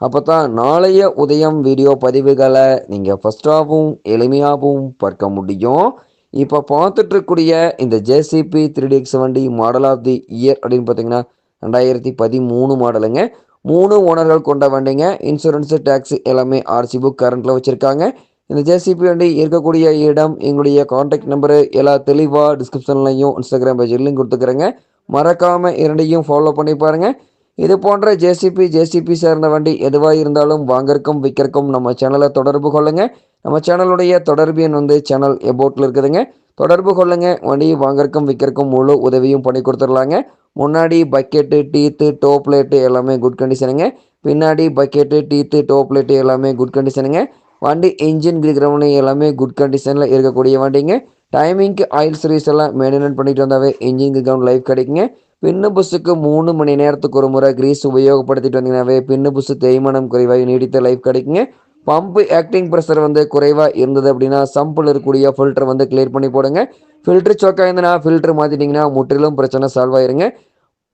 அப்போ தான் நாளைய உதயம் வீடியோ பதிவுகளை நீங்கள் ஃபஸ்ட்டாகவும் எளிமையாகவும் பார்க்க முடியும். இப்போ பார்த்துட்ருக்கூடிய இந்த ஜேசிபி த்ரீ டிஎக்ஸ் வண்டி மாடல் ஆஃப் தி இயர் அப்படின்னு பார்த்தீங்கன்னா ரெண்டாயிரத்தி பதிமூணு மாடலுங்க. மூணு ஓனர்கள் கொண்ட வண்டிங்க. இன்சூரன்ஸு டேக்ஸி எல்லாமே ஆர்சி புக் கரண்ட்டில் வச்சுருக்காங்க. இந்த ஜேசிபி வண்டி இருக்கக்கூடிய இடம் எங்களுடைய காண்டாக்ட் நம்பரு எல்லா தெளிவாக டிஸ்கிரிப்ஷன்லையும் இன்ஸ்டாகிராம் பேஜ்லையும் கொடுத்துக்கிறேங்க. மறக்காமல் இரண்டையும் ஃபாலோ பண்ணி பாருங்கள் இது போன்ற ஜேசிபி ஜேசிபி சேர்ந்த வண்டி எதுவாக இருந்தாலும் வாங்கறக்கும் விற்கிறக்கும் நம்ம சேனலை தொடர்பு கொள்ளுங்க. நம்ம சேனலுடைய தொடர்பு எண் வந்து சேனல் எபோட்டில் இருக்குதுங்க. தொடர்பு கொள்ளுங்க. வண்டி வாங்கறக்கும் விற்கிறக்கும் முழு உதவியும் பண்ணி கொடுத்துடலாங்க. முன்னாடி பக்கெட்டு டீத்து டோ பிளேட்டு எல்லாமே குட் கண்டிஷனுங்க பின்னாடி பக்கெட்டு டீத்து டோ பிளேட்டு எல்லாமே குட் கண்டிஷனுங்க வண்டி இன்ஜின் கிரிகிரவனி எல்லாமே குட் கண்டிஷனில் இருக்கக்கூடிய வண்டிங்க. டைமிங்க்கு ஆயில் சர்வீஸ் எல்லாம் மெயின்டைன் பண்ணிட்டு வந்தாவே இன்ஜின் கிரிகிரவுண்ட் லைஃப் கிடைக்குங்க. பின்னு புஸ்ஸுக்கு மூணு மணி நேரத்துக்கு ஒரு முறை கிரீஸ் உபயோகப்படுத்திட்டு வந்தீங்கன்னாவே பின்னு புஸ்ஸு தேய்மானம் குறைவாக நீடித்த லைஃப் கிடைக்குங்க. பம்பு ஆக்டிங் ப்ரெஷர் வந்து குறைவாக இருந்தது அப்படின்னா சம்பில் இருக்கக்கூடிய ஃபில்டர் வந்து கிளியர் பண்ணி போடுங்க. ஃபில்டர் சோக்காக இருந்ததுன்னா ஃபில்டர் மாற்றிட்டிங்கன்னா முற்றிலும் பிரச்சனை சால்வ் ஆயிருங்க.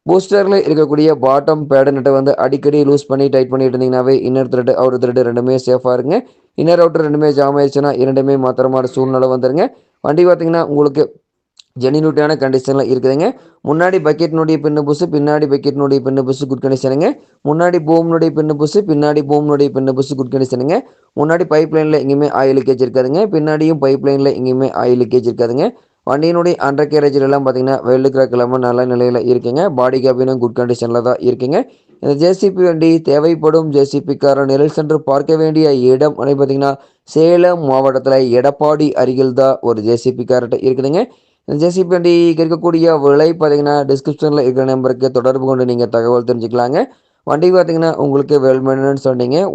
பூஸ்டரில் இருக்கக்கூடிய பாட்டம் பேடு நட்டை வந்து அடிக்கடி லூஸ் பண்ணி டைட் பண்ணிட்டு இருந்தீங்கன்னாவே இன்னர் த்ரெட் அவுட் த்ரெட் ரெண்டுமே சேஃபாக இருங்க. இன்னர் அவுட்டர் ரெண்டுமே ஜாம் ஆயிடுச்சுன்னா இரண்டுமே மாத்திரமான சூழ்நிலை வந்துருங்க. வண்டி பார்த்தீங்கன்னா உங்களுக்கு ஜெனினூட்டியான கண்டிஷனில் இருக்குதுங்க. முன்னாடி பக்கெட்னுடைய பின்னு புஸ்ஸு பின்னாடி பக்கெட்னுடைய பின்னு புஸ்ஸு குட் கண்டிஷனுங்க முன்னாடி பூம்னுடைய பின்னு புஸ்ஸு பின்னாடி பூம்னுடைய பின்னு புஸ்ஸு குட் கண்டிஷனுங்க முன்னாடி பைப் லைனில் எங்கேயுமே ஆயில் லீக்கேஜ் இருக்காதுங்க. பின்னாடியும் பைப் லைனில் எங்கேயுமே ஆயில் லீக்கேஜ் இருக்காதுங்க. வண்டியினுடைய அண்டர் கேரேஜில் எல்லாம் பார்த்தீங்கன்னா வெள்ளு கிராக் இல்லாமல் நல்ல நிலையில் இருக்குங்க. பாடி கேபினும் குட் கண்டிஷனில் தான் இருக்குங்க. இந்த ஜேசிபி வண்டி தேவைப்படும் ஜேசிபிக்காரன் நிழல் சென்று பார்க்க வேண்டிய இடம் அப்படின்னு பார்த்தீங்கன்னா சேலம் மாவட்டத்தில் எடப்பாடி அருகில் தான் ஒரு ஜேசிபி கார்ட்ட இருக்குதுங்க. ஜேசிபி வண்டி இருக்கக்கூடிய விலை பார்த்தீங்கன்னா டிஸ்கிரிப்ஷனில் இருக்கிற நம்பருக்கு தொடர்பு கொண்டு நீங்கள் தகவல் தெரிஞ்சுக்கலாங்க. வண்டி பார்த்தீங்கன்னா உங்களுக்கு வெல் மெயின்டெனன்ஸ்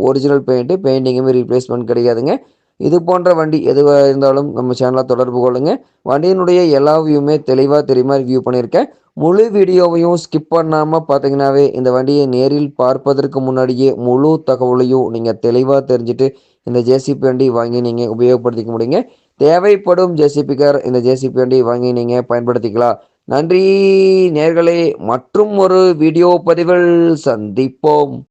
ஒரிஜினல் பெயிண்ட்டு பெயிண்டிங்குமே ரீப்ளேஸ்மெண்ட் கிடையாதுங்க. இது போன்ற வண்டி எதுவாக இருந்தாலும் நம்ம சேனலில் தொடர்பு கொள்ளுங்க. வண்டியினுடைய எல்லா வியூமே தெளிவாக தெரியுமா ரிவ்யூ பண்ணியிருக்கேன். முழு வீடியோவையும் ஸ்கிப் பண்ணாமல் பார்த்தீங்கன்னாவே இந்த வண்டியை நேரில் பார்ப்பதற்கு முன்னாடியே முழு தகவலையும் நீங்கள் தெளிவாக தெரிஞ்சுட்டு இந்த ஜேசிபி வண்டி வாங்கி நீங்கள் உபயோகப்படுத்திக்க முடியுங்க. தேவைப்படும் ஜேசிபிக்கார் இந்த ஜேசிபி வண்டி வாங்கி நீங்கள் பயன்படுத்திக்கலாம். நன்றி நேர்களே மற்றும் ஒரு வீடியோ பதிவில் சந்திப்போம்.